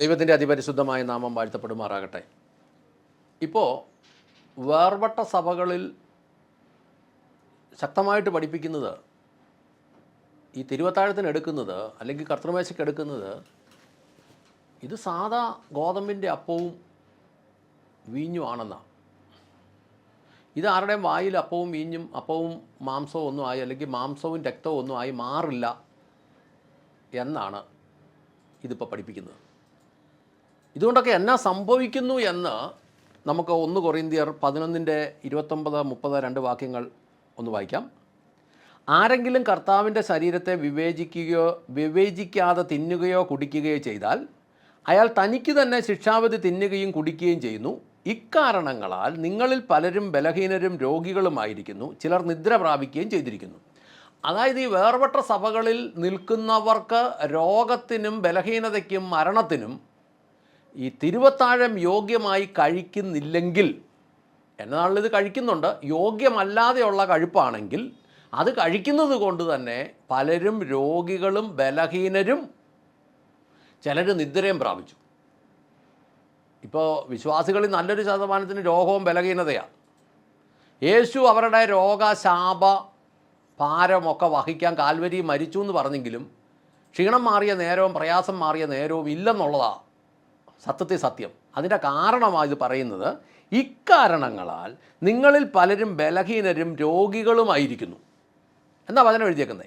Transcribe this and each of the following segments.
ദൈവത്തിന്റെ അതിപരിശുദ്ധമായ നാമം വാഴ്ത്തപ്പെടുമാറാകട്ടെ. ഇപ്പോൾ വേർപെട്ട സഭകളിൽ ശക്തമായിട്ട് പഠിപ്പിക്കുന്നത് ഈ തിരുവത്താഴത്തിന് എടുക്കുന്നത് അല്ലെങ്കിൽ കർത്തൃമേശയ്ക്ക് എടുക്കുന്നത് ഇത് സാധാ ഗോതമ്പിന്റെ അപ്പവും വീഞ്ഞുമാണെന്നാണ് ഇത് ആരുടെയും വായിൽ അപ്പവും വീഞ്ഞും അപ്പവും മാംസവും ഒന്നും ആയി അല്ലെങ്കിൽ മാംസവും രക്തവും ഒന്നും ആയി മാറില്ല എന്നാണ് ഇതിപ്പോൾ പഠിപ്പിക്കുന്നത്. ഇതുകൊണ്ടൊക്കെ എന്നാ സംഭവിക്കുന്നു എന്ന് നമുക്ക് ഒന്ന് കൊറിന്തിയർ പതിനൊന്നിന്റെ ഇരുപത്തൊമ്പത് മുപ്പത് രണ്ട് വാക്യങ്ങൾ ഒന്ന് വായിക്കാം. ആരെങ്കിലും കർത്താവിന്റെ ശരീരത്തെ വിവേചിക്കുകയോ വിവേചിക്കാതെ തിന്നുകയോ കുടിക്കുകയോ ചെയ്താൽ അയാൾ തനിക്ക് തന്നെ ശിക്ഷാവിധി തിന്നുകയും കുടിക്കുകയും ചെയ്യുന്നു. ഇക്കാരണങ്ങളാൽ നിങ്ങളിൽ പലരും ബലഹീനരും രോഗികളുമായിരിക്കുന്നു. ചിലർ നിദ്ര പ്രാപിക്കുകയും ചെയ്തിരിക്കുന്നു. അതായത് ഈ വേർപെട്ട സഭകളിൽ നിൽക്കുന്നവർക്ക് രോഗത്തിനും ബലഹീനതയ്ക്കും മരണത്തിനും ഈ തിരുവത്താഴം യോഗ്യമായി കഴിക്കുന്നില്ലെങ്കിൽ എന്നാളിൽ ഇത് കഴിക്കുന്നുണ്ട് യോഗ്യമല്ലാതെയുള്ള കഴിപ്പാണെങ്കിൽ അത് കഴിക്കുന്നത് കൊണ്ട് തന്നെ പലരും രോഗികളും ബലഹീനരും ചിലർ നിദ്രയും പ്രാപിച്ചു. ഇപ്പോൾ വിശ്വാസികളിൽ നല്ലൊരു ശതമാനത്തിന് രോഗവും ബലഹീനതയാണ് യേശു അവരുടെ രോഗശാപ ഭാരമൊക്കെ വഹിക്കാൻ കാൽവരി മരിച്ചു എന്ന് പറഞ്ഞെങ്കിലും ക്ഷീണം മാറിയ നേരവും പ്രയാസം മാറിയ നേരവും ഇല്ലെന്നുള്ളതാണ് സത്യത്തെ സത്യം. അതിന്റെ കാരണമാണ് ഇത് പറയുന്നത് ഇക്കാരണങ്ങളാൽ നിങ്ങളിൽ പലരും ബലഹീനരും രോഗികളുമായിരിക്കുന്നു. എന്നാ വചനം എഴുതിയേക്കുന്നത്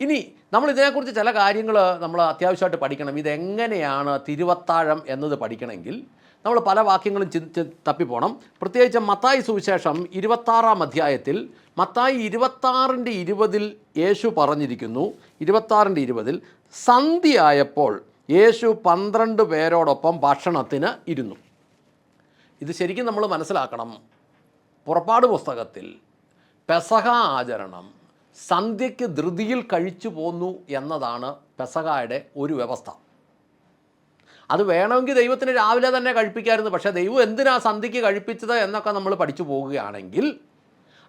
ഇനി നമ്മൾ ഇതിനെക്കുറിച്ച് ചില കാര്യങ്ങൾ നമ്മൾ അത്യാവശ്യമായിട്ട് പഠിക്കണം. ഇതെങ്ങനെയാണ് തിരുവത്താഴം എന്നത് പഠിക്കണമെങ്കിൽ നമ്മൾ പല വാക്യങ്ങളും ചിന്തി തപ്പിപ്പോണം. പ്രത്യേകിച്ച് മത്തായി സുവിശേഷം ഇരുപത്താറാം അധ്യായത്തിൽ മത്തായി ഇരുപത്താറിന്റെ ഇരുപതിൽ യേശു പറഞ്ഞിരിക്കുന്നു. ഇരുപത്താറിന്റെ ഇരുപതിൽ സന്ധ്യയായപ്പോൾ യേശു പന്ത്രണ്ട് പേരോടൊപ്പം ഭക്ഷണത്തിന് ഇരുന്നു. ഇത് ശരിക്കും നമ്മൾ മനസ്സിലാക്കണം. പുറപ്പാട് പുസ്തകത്തിൽ പെസഹ ആചരണം സന്ധ്യയ്ക്ക് ധൃതിയിൽ കഴിച്ചു പോന്നു എന്നതാണ് പെസഹായുടെ ഒരു വ്യവസ്ഥ. അത് വേണമെങ്കിൽ ദൈവത്തിന് രാവിലെ തന്നെ കഴിപ്പിക്കായിരുന്നു. പക്ഷേ ദൈവം എന്തിനാ സന്ധ്യയ്ക്ക് കഴിപ്പിച്ചത് എന്നൊക്കെ നമ്മൾ പഠിച്ചു പോകുകയാണെങ്കിൽ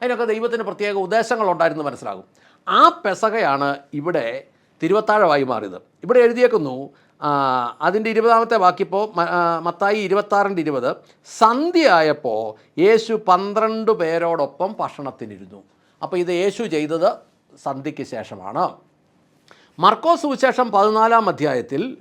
അതിനൊക്കെ ദൈവത്തിന് പ്രത്യേക ഉദ്ദേശങ്ങളുണ്ടായിരുന്നു മനസ്സിലാകും. ആ പെസകയാണ് ഇവിടെ തിരുവത്താഴമായി മാറിയത്. ഇവിടെ എഴുതിയേക്കുന്നു അതിന്റെ ഇരുപതാമത്തെ വാക്കിപ്പോൾ മത്തായി ഇരുപത്താറിന്റെ ഇരുപത്. സന്ധ്യയായപ്പോൾ യേശു പന്ത്രണ്ട് പേരോടൊപ്പം ഭക്ഷണത്തിനിരുന്നു. അപ്പോൾ ഇത് യേശു ചെയ്തത് സന്ധ്യയ്ക്ക് ശേഷമാണ്. മർക്കോസ് സുവിശേഷം പതിനാലാം അധ്യായത്തിൽ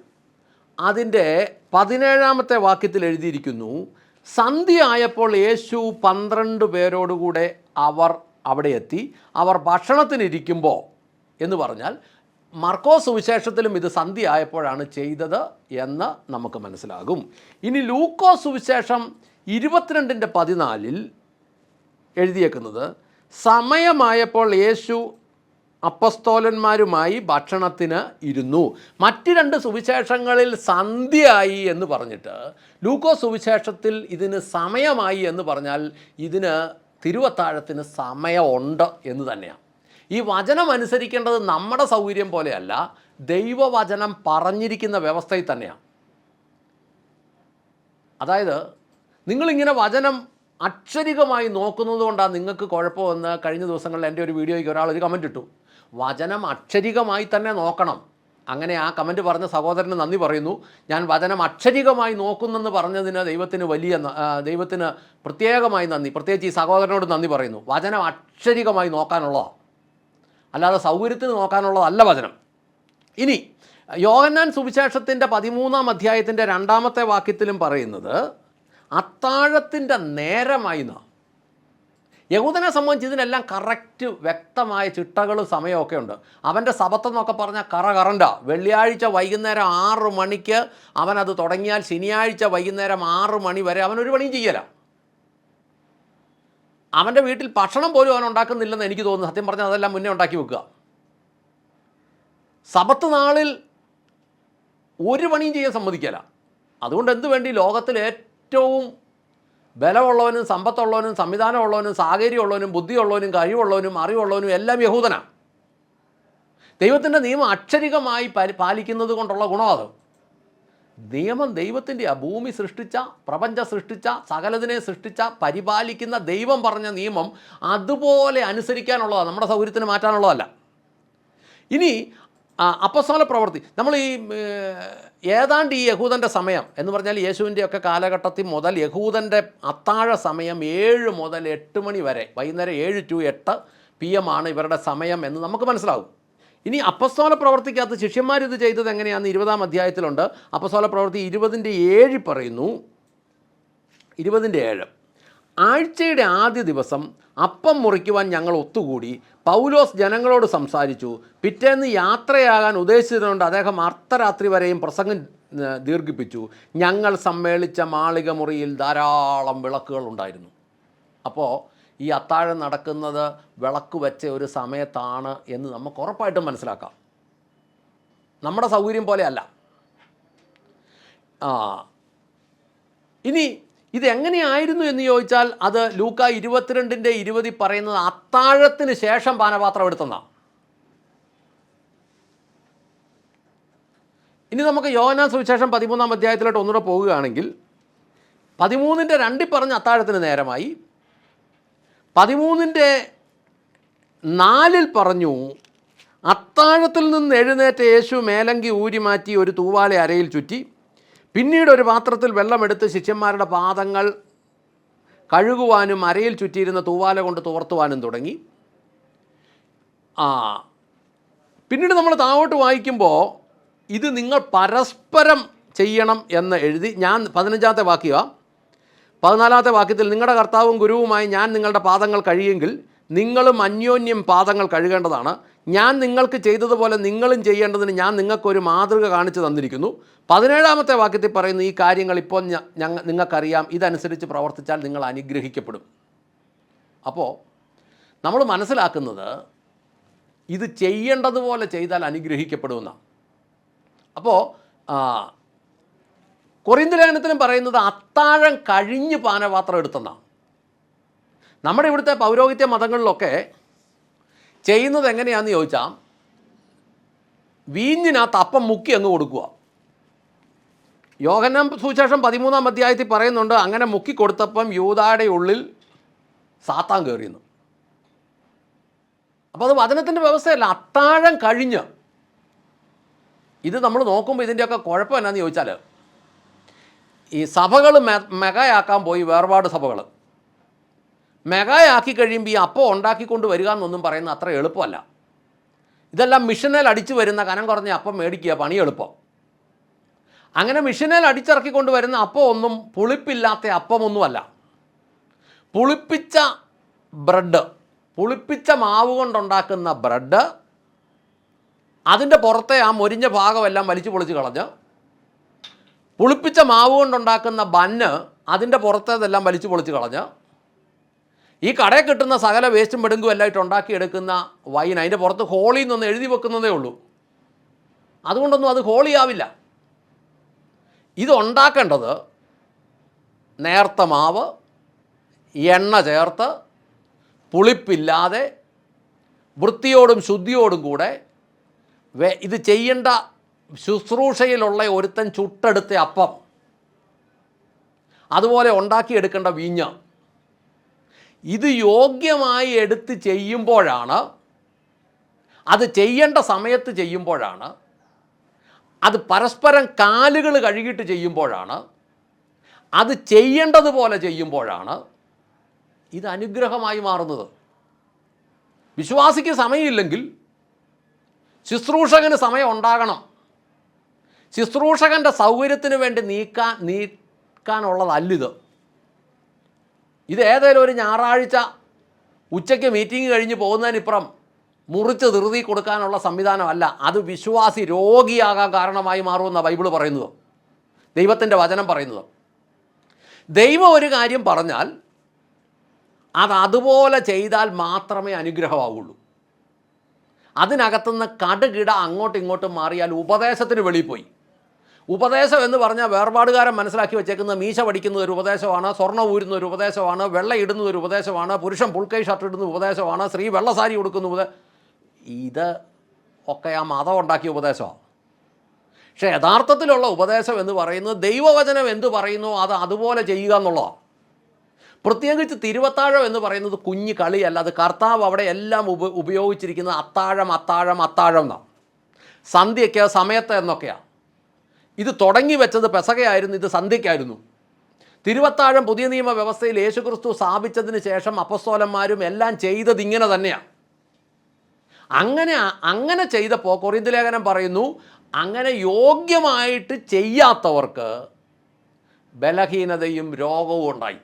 അതിന്റെ പതിനേഴാമത്തെ വാക്യത്തിൽ എഴുതിയിരിക്കുന്നു സന്ധ്യ ആയപ്പോൾ യേശു പന്ത്രണ്ട് പേരോടുകൂടെ അവർ അവിടെ എത്തി. അവർ ഭക്ഷണത്തിനിരിക്കുമ്പോൾ എന്ന് പറഞ്ഞാൽ മർക്കോസ് സുവിശേഷത്തിലും ഇത് സന്ധി ആയപ്പോഴാണ് ചെയ്തത് എന്ന് നമുക്ക് മനസ്സിലാകും. ഇനി ലൂക്കോ സുവിശേഷം ഇരുപത്തിരണ്ടിന്റെ പതിനാലിൽ എഴുതിയേക്കുന്നത് സമയമായപ്പോൾ യേശു അപ്പസ്തോലന്മാരുമായി ഭക്ഷണത്തിന് ഇരുന്നു. മറ്റ് രണ്ട് സുവിശേഷങ്ങളിൽ സന്ധ്യയായി എന്ന് പറഞ്ഞിട്ട് ലൂക്കോ സുവിശേഷത്തിൽ ഇതിന് സമയമായി എന്ന് പറഞ്ഞാൽ ഇതിന് തിരുവത്താഴത്തിന് സമയമുണ്ട് എന്ന് തന്നെയാണ്. ഈ വചനം അനുസരിക്കേണ്ടത് നമ്മുടെ സൗകര്യം പോലെയല്ല ദൈവവചനം പറഞ്ഞിരിക്കുന്ന വ്യവസ്ഥയിൽ തന്നെയാണ്. അതായത് നിങ്ങളിങ്ങനെ വചനം അക്ഷരികമായി നോക്കുന്നത് കൊണ്ടാണ് നിങ്ങൾക്ക് കുഴപ്പമെന്ന് കഴിഞ്ഞ ദിവസങ്ങളിൽ എന്റെ ഒരു വീഡിയോയ്ക്ക് ഒരാൾ ഒരു കമന്റ് ഇട്ടു. വചനം അക്ഷരികമായി തന്നെ നോക്കണം. അങ്ങനെ ആ കമന്റ് പറഞ്ഞ സഹോദരന് നന്ദി പറയുന്നു. ഞാൻ വചനം അക്ഷരികമായി നോക്കുന്നെന്ന് പറഞ്ഞതിന് ദൈവത്തിന് വലിയ ദൈവത്തിന് പ്രത്യേകമായി നന്ദി. പ്രത്യേകിച്ച് ഈ സഹോദരനോട് നന്ദി പറയുന്നു. വചനം അക്ഷരികമായി നോക്കാനുള്ളതാണ് അല്ലാതെ സൗകര്യത്തിന് നോക്കാനുള്ളതല്ല വചനം. ഇനി യോഹന്നാൻ സുവിശേഷത്തിന്റെ പതിമൂന്നാം അധ്യായത്തിന്റെ രണ്ടാമത്തെ വാക്യത്തിലും പറയുന്നത് അത്താഴത്തിന്റെ നേരമായി നാം. യഹൂദനെ സംബന്ധിച്ച് ഇതിനെല്ലാം കറക്റ്റ് വ്യക്തമായ ചിട്ടകളും സമയമൊക്കെ ഉണ്ട്. അവന്റെ സബത്തെന്നൊക്കെ പറഞ്ഞാൽ കറ കറണ്ട. വെള്ളിയാഴ്ച വൈകുന്നേരം ആറ് മണിക്ക് അവനത് തുടങ്ങിയാൽ ശനിയാഴ്ച വൈകുന്നേരം ആറ് മണി വരെ അവൻ ഒരു പണിയും ചെയ്യല. അവന്റെ വീട്ടിൽ ഭക്ഷണം പോലും അവൻ ഉണ്ടാക്കുന്നില്ലെന്ന് എനിക്ക് തോന്നുന്നു. സത്യം പറഞ്ഞാൽ അതെല്ലാം മുന്നേ ഉണ്ടാക്കി വെക്കുക. സബത്ത് നാളിൽ ഒരു പണിയും ചെയ്യാൻ സമ്മതിക്കല. അതുകൊണ്ട് എന്തു വേണ്ടി? ലോകത്തിൽ ഏറ്റവും ബലമുള്ളവനും സമ്പത്തുള്ളവനും സംവിധാനമുള്ളവനും സാഹചര്യമുള്ളവനും ബുദ്ധിയുള്ളവനും കഴിവുള്ളവനും അറിവുള്ളവനും എല്ലാം യഹൂദനാണ് ദൈവത്തിന്റെ നിയമം അക്ഷരികമായി പാലി- പാലിക്കുന്നത് കൊണ്ടുള്ള ഗുണം നിയമം ദൈവത്തിന്റെ ആ ഭൂമി സൃഷ്ടിച്ച പ്രപഞ്ചം സൃഷ്ടിച്ച സകലതിനെ സൃഷ്ടിച്ച പരിപാലിക്കുന്ന ദൈവം പറഞ്ഞ നിയമം അതുപോലെ അനുസരിക്കാനുള്ളതാണ്. നമ്മുടെ സൗകര്യത്തിന് മാറ്റാനുള്ളതല്ല. ഇനി അപ്പസ്വല പ്രവൃത്തി. നമ്മൾ ഈ ഏതാണ്ട് ഈ യഹൂദന്റെ സമയം എന്ന് പറഞ്ഞാൽ യേശുവിന്റെ ഒക്കെ കാലഘട്ടത്തിൽ മുതൽ യഹൂദന്റെ അത്താഴ സമയം ഏഴ് മുതൽ എട്ട് മണി വരെ വൈകുന്നേരം ഏഴ് ടു എട്ട് പി എം ആണ് ഇവരുടെ സമയം എന്ന് നമുക്ക് മനസ്സിലാവും. ഇനി അപ്പസ്തോല പ്രവർത്തിക്കകത്ത് ശിഷ്യന്മാർ ഇത് ചെയ്തത് എങ്ങനെയാണെന്ന് ഇരുപതാം അധ്യായത്തിലുണ്ട്. അപ്പസ്തോല പ്രവർത്തി ഇരുപതിന്റെ ഏഴ് പറയുന്നു. ഇരുപതിന്റെ ഏഴ്. ആഴ്ചയുടെ ആദ്യ ദിവസം അപ്പം മുറിക്കുവാൻ ഞങ്ങൾ ഒത്തുകൂടി. പൗലോസ് ജനങ്ങളോട് സംസാരിച്ചു. പിറ്റേന്ന് യാത്രയാകാൻ ഉദ്ദേശിച്ചതുകൊണ്ട് അദ്ദേഹം അർദ്ധരാത്രി വരെയും പ്രസംഗം ദീർഘിപ്പിച്ചു. ഞങ്ങൾ സമ്മേളിച്ച മാളിക മുറിയിൽ ധാരാളം വിളക്കുകൾ ഉണ്ടായിരുന്നു. അപ്പോൾ ഈ അത്താഴം നടക്കുന്നത് വിളക്ക് വെച്ച ഒരു സമയത്താണ് എന്ന് നമുക്ക് ഉറപ്പായിട്ടും മനസ്സിലാക്കാം. നമ്മുടെ സൗകര്യം പോലെയല്ല. ഇനി ഇതെങ്ങനെയായിരുന്നു എന്ന് ചോദിച്ചാൽ അത് ലൂക്ക ഇരുപത്തിരണ്ടിന്റെ ഇരുപതിൽ പറയുന്നത് അത്താഴത്തിന് ശേഷം പാനപാത്രം എടുത്തെന്നാണ് ഇനി നമുക്ക് യോഹന്നാൻ സുവിശേഷം പതിമൂന്നാം അധ്യായത്തിലോട്ട് ഒന്നുകൂടെ പോവുകയാണെങ്കിൽ പതിമൂന്നിന്റെ രണ്ടിൽ പറഞ്ഞ അത്താഴത്തിന് നേരമായി പതിമൂന്നിന്റെ നാലിൽ പറഞ്ഞു അത്താഴത്തിൽ നിന്ന് എഴുന്നേറ്റ യേശു മേലങ്കി ഊരി മാറ്റി ഒരു തൂവാല അരയിൽ ചുറ്റി. പിന്നീട് ഒരു പാത്രത്തിൽ വെള്ളമെടുത്ത് ശിഷ്യന്മാരുടെ പാദങ്ങൾ കഴുകുവാനും അരയിൽ ചുറ്റിയിരുന്ന തൂവാല കൊണ്ട് തുവർത്തുവാനും തുടങ്ങി. ആ പിന്നീട് നമ്മൾ താവോട്ട് വായിക്കുമ്പോൾ ഇത് നിങ്ങൾ പരസ്പരം ചെയ്യണം എന്ന് എഴുതി ഞാൻ പതിനഞ്ചാമത്തെ വാക്യമാ പതിനാലാമത്തെ വാക്യത്തിൽ നിങ്ങളുടെ കർത്താവും ഗുരുവുമായി ഞാൻ നിങ്ങളുടെ പാദങ്ങൾ കഴിയുമെങ്കിൽ നിങ്ങളും അന്യോന്യം പാദങ്ങൾ കഴുകേണ്ടതാണ്. ഞാൻ നിങ്ങൾക്ക് ചെയ്തതുപോലെ നിങ്ങളും ചെയ്യേണ്ടതിന് ഞാൻ നിങ്ങൾക്കൊരു മാതൃക കാണിച്ചു തന്നിരിക്കുന്നു. പതിനേഴാമത്തെ വാക്യത്തിൽ പറയുന്ന ഈ കാര്യങ്ങൾ ഇപ്പോൾ ഞങ്ങൾ ഞങ്ങ നിങ്ങൾക്കറിയാം. ഇതനുസരിച്ച് പ്രവർത്തിച്ചാൽ നിങ്ങൾ അനുഗ്രഹിക്കപ്പെടും. അപ്പോൾ നമ്മൾ മനസ്സിലാക്കുന്നത് ഇത് ചെയ്യേണ്ടതുപോലെ ചെയ്താൽ അനുഗ്രഹിക്കപ്പെടുമെന്നാണ്. അപ്പോൾ കൊറിന്ത പറയുന്നത് അത്താഴം കഴിഞ്ഞ് പാനപാത്രം എടുത്തെന്നാണ്. നമ്മുടെ ഇവിടുത്തെ പൗരോഹിത്യ മതങ്ങളിലൊക്കെ ചെയ്യുന്നത് എങ്ങനെയാണെന്ന് ചോദിച്ചാൽ വീഞ്ഞിനകത്ത് അപ്പം മുക്കി അങ്ങ് കൊടുക്കുക. യോഗനം സുശേഷം പതിമൂന്നാം അധ്യായത്തിൽ പറയുന്നുണ്ട് അങ്ങനെ മുക്കി കൊടുത്തപ്പം യൂതായുടെ ഉള്ളിൽ സാത്താൻ കയറിയുന്നു അപ്പോൾ അത് വചനത്തിന്റെ വ്യവസ്ഥയല്ല അത്താഴം കഴിഞ്ഞ്. ഇത് നമ്മൾ നോക്കുമ്പോൾ ഇതിന്റെയൊക്കെ കുഴപ്പം എന്നാന്ന് ചോദിച്ചാൽ ഈ സഭകൾ മെഗയാക്കാൻ പോയി വേർപാട് സഭകൾ മെഗായാക്കി കഴിയുമ്പോൾ ഈ അപ്പോൾ ഉണ്ടാക്കിക്കൊണ്ട് വരിക എന്നൊന്നും പറയുന്നത് അത്ര എളുപ്പമല്ല. ഇതെല്ലാം മിഷനിൽ അടിച്ചു വരുന്ന കനം കുറഞ്ഞ അപ്പം മേടിക്കുക പണി എളുപ്പം. അങ്ങനെ മിഷനിൽ അടിച്ചിറക്കിക്കൊണ്ട് വരുന്ന അപ്പം ഒന്നും പുളിപ്പില്ലാത്ത അപ്പമൊന്നുമല്ല. പുളിപ്പിച്ച ബ്രെഡ് പുളിപ്പിച്ച മാവ് കൊണ്ടുണ്ടാക്കുന്ന ബ്രെഡ് അതിന്റെ പുറത്തെ ആ മൊരിഞ്ഞ ഭാഗമെല്ലാം വലിച്ചു പൊളിച്ച് കളഞ്ഞ് പുളിപ്പിച്ച മാവ് കൊണ്ടുണ്ടാക്കുന്ന ബന്ന് അതിന്റെ പുറത്തേതെല്ലാം വലിച്ചു പൊളിച്ച് കളഞ്ഞ് ഈ കടയിൽ കിട്ടുന്ന സകല വേസ്റ്റും പെടുങ്കും എല്ലാം ഇട്ട് ഉണ്ടാക്കിയെടുക്കുന്ന വൈൻ അതിന്റെ പുറത്ത് ഹോളി എന്നൊന്ന് എഴുതി വെക്കുന്നതേ ഉള്ളൂ. അതുകൊണ്ടൊന്നും അത് ഹോളിയാവില്ല ഇതുണ്ടാക്കേണ്ടത് നേർത്ത മാവ് എണ്ണ ചേർത്ത് പുളിപ്പില്ലാതെ വൃത്തിയോടും ശുദ്ധിയോടും കൂടെ ഇത് ചെയ്യേണ്ട ശുശ്രൂഷയിലുള്ള ഒരുത്തൻ ചുട്ടെടുത്ത അപ്പം. അതുപോലെ ഉണ്ടാക്കിയെടുക്കേണ്ട വീഞ്ഞ്. ഇത് യോഗ്യമായി എടുത്ത് ചെയ്യുമ്പോഴാണ് അത് ചെയ്യേണ്ട സമയത്ത് ചെയ്യുമ്പോഴാണ് അത് പരസ്പരം കാലുകൾ കഴുകിയിട്ട് ചെയ്യുമ്പോഴാണ് അത് ചെയ്യേണ്ടതുപോലെ ചെയ്യുമ്പോഴാണ് ഇത് അനുഗ്രഹമായി മാറുന്നത്. വിശ്വാസിക്ക് സമയമില്ലെങ്കിൽ ശുശ്രൂഷകന് സമയം ഉണ്ടാകണം. ശുശ്രൂഷകന്റെ സൗകര്യത്തിന് വേണ്ടി നീക്കാൻ നീക്കാനുള്ളതല്ലിത്. ഇത് ഏതെങ്കിലും ഒരു ഞായറാഴ്ച ഉച്ചയ്ക്ക് മീറ്റിംഗ് കഴിഞ്ഞ് പോകുന്നതിനിപ്പുറം മുറിച്ച് ധൃതി കൊടുക്കാനുള്ള സംവിധാനമല്ല. അത് വിശ്വാസി രോഗിയാകാൻ കാരണമായി മാറുമെന്ന ബൈബിൾ പറയുന്നത്. ദൈവത്തിന്റെ വചനം പറയുന്നത്. ദൈവം ഒരു കാര്യം പറഞ്ഞാൽ അത് അതുപോലെ ചെയ്താൽ മാത്രമേ അനുഗ്രഹമാവുള്ളൂ. അതിനകത്തുനിന്ന് കടുകിട അങ്ങോട്ടും ഇങ്ങോട്ടും മാറിയാൽ ഉപദേശത്തിന് വെളിയിൽ പോയി. ഉപദേശം എന്ന് പറഞ്ഞാൽ വേർപാടുകാരൻ മനസ്സിലാക്കി വെച്ചേക്കുന്ന മീശ പഠിക്കുന്ന ഒരു ഉപദേശമാണ് സ്വർണം ഊരുന്ന ഒരു ഉപദേശമാണ് വെള്ള ഇടുന്ന ഒരു ഉപദേശമാണ് പുരുഷൻ പുൾക്കൈ ഷർട്ട് ഇടുന്ന ഉപദേശമാണ് സ്ത്രീ വെള്ള സാരി കൊടുക്കുന്ന ഉപദേ ഇത് ഒക്കെ ആ മതം ഉണ്ടാക്കിയ ഉപദേശമാണ്. പക്ഷേ യഥാർത്ഥത്തിലുള്ള ഉപദേശം എന്ന് പറയുന്നത് ദൈവവചനം എന്ത് പറയുന്നു അത് അതുപോലെ ചെയ്യുക എന്നുള്ളതാണ്. പ്രത്യേകിച്ച് തിരുവത്താഴം എന്ന് പറയുന്നത് കുഞ്ഞ് കളിയല്ല അത് കർത്താവ് അവിടെ എല്ലാം ഉപ ഉപയോഗിച്ചിരിക്കുന്നത് അത്താഴം അത്താഴം അത്താഴം എന്നാണ്. സന്ധ്യയ്ക്ക് സമയത്ത് എന്നൊക്കെയാണ്. ഇത് തുടങ്ങി വെച്ചത് പെസകയായിരുന്നു ഇത് സന്ധ്യയ്ക്കായിരുന്നു. തിരുവത്താഴം പുതിയ നിയമ വ്യവസ്ഥയിൽ യേശുക്രിസ്തു സ്ഥാപിച്ചതിന് ശേഷം അപ്പസ്തോലന്മാരും എല്ലാം ചെയ്തത് ഇങ്ങനെ തന്നെയാണ് അങ്ങനെ അങ്ങനെ ചെയ്തപ്പോൾ കൊറിന്ത് ലേഖനം പറയുന്നു അങ്ങനെ യോഗ്യമായിട്ട് ചെയ്യാത്തവർക്ക് ബലഹീനതയും രോഗവും ഉണ്ടായി.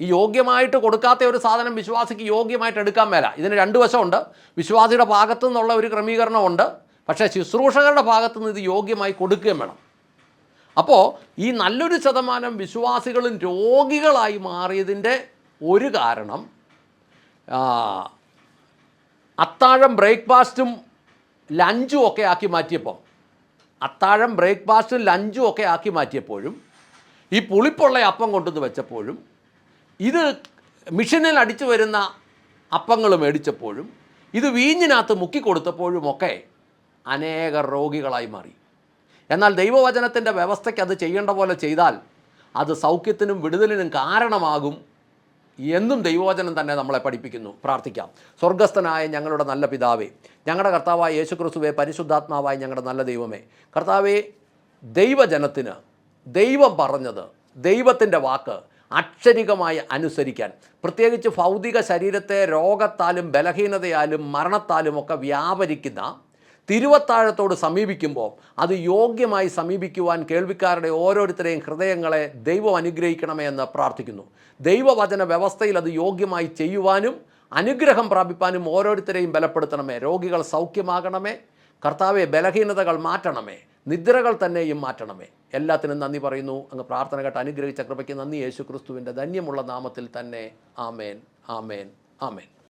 ഈ യോഗ്യമായിട്ട് കൊടുക്കാത്ത ഒരു സാധനം വിശ്വാസിക്ക് യോഗ്യമായിട്ട് എടുക്കാൻ മേല. ഇതിന് രണ്ട് വശമുണ്ട്. വിശ്വാസിയുടെ ഭാഗത്തു നിന്നുള്ള ഒരു ക്രമീകരണമുണ്ട്. പക്ഷേ ശുശ്രൂഷകരുടെ ഭാഗത്തു നിന്ന് ഇത് യോഗ്യമായി കൊടുക്കുകയും വേണം. അപ്പോൾ ഈ നല്ലൊരു ശതമാനം വിശ്വാസികളും രോഗികളായി മാറിയതിന്റെ ഒരു കാരണം അത്താഴം ബ്രേക്ക്ഫാസ്റ്റും ലഞ്ചും ഒക്കെ ആക്കി മാറ്റിയപ്പോൾ അത്താഴം ബ്രേക്ക്ഫാസ്റ്റും ലഞ്ചും ഒക്കെ ആക്കി മാറ്റിയപ്പോഴും ഈ പുളിപ്പുള്ള അപ്പം കൊണ്ടുവന്ന് വെച്ചപ്പോഴും ഇത് മിഷനിൽ അടിച്ചു വരുന്ന അപ്പങ്ങൾ മേടിച്ചപ്പോഴും ഇത് വീഞ്ഞിനകത്ത് മുക്കിക്കൊടുത്തപ്പോഴും ഒക്കെ അനേക രോഗികളായി മാറി. എന്നാൽ ദൈവവചനത്തിന്റെ വ്യവസ്ഥയ്ക്ക് അത് ചെയ്യേണ്ട പോലെ ചെയ്താൽ അത് സൗഖ്യത്തിനും വിടുതലിനും കാരണമാകും എന്നും ദൈവവചനം തന്നെ നമ്മളെ പഠിപ്പിക്കുന്നു. പ്രാർത്ഥിക്കാം. സ്വർഗസ്ഥനായ ഞങ്ങളുടെ നല്ല പിതാവേ ഞങ്ങളുടെ കർത്താവായ യേശുക്രിസ്തുവെ പരിശുദ്ധാത്മാവായ ഞങ്ങളുടെ നല്ല ദൈവമേ കർത്താവേ ദൈവജനത്തിന് ദൈവം പറഞ്ഞത് ദൈവത്തിന്റെ വാക്ക് അക്ഷരികമായി അനുസരിക്കാൻ. പ്രത്യേകിച്ച് ഭൗതിക ശരീരത്തെ രോഗത്താലും ബലഹീനതയാലും മരണത്താലും ഒക്കെ വ്യാപരിക്കുന്ന തിരുവത്താഴത്തോട് സമീപിക്കുമ്പോൾ അത് യോഗ്യമായി സമീപിക്കുവാൻ കേൾവിക്കാരുടെ ഓരോരുത്തരെയും ഹൃദയങ്ങളെ ദൈവം അനുഗ്രഹിക്കണമേ എന്ന് പ്രാർത്ഥിക്കുന്നു. ദൈവവചന വ്യവസ്ഥയിൽ അത് യോഗ്യമായി ചെയ്യുവാനും അനുഗ്രഹം പ്രാപിപ്പാനും ഓരോരുത്തരെയും ബലപ്പെടുത്തണമേ. രോഗികൾ സൗഖ്യമാകണമേ. കർത്താവെ ബലഹീനതകൾ മാറ്റണമേ. നിദ്രകൾ തന്നെയും മാറ്റണമേ. എല്ലാത്തിനും നന്ദി പറയുന്നു. അങ്ങ് പ്രാർത്ഥന കേട്ട് അനുഗ്രഹിച്ച കൃപയ്ക്ക് നന്ദി. യേശു ക്രിസ്തുവിന്റെ ധന്യമുള്ള നാമത്തിൽ തന്നെ ആമേൻ. ആമേൻ. ആമേൻ.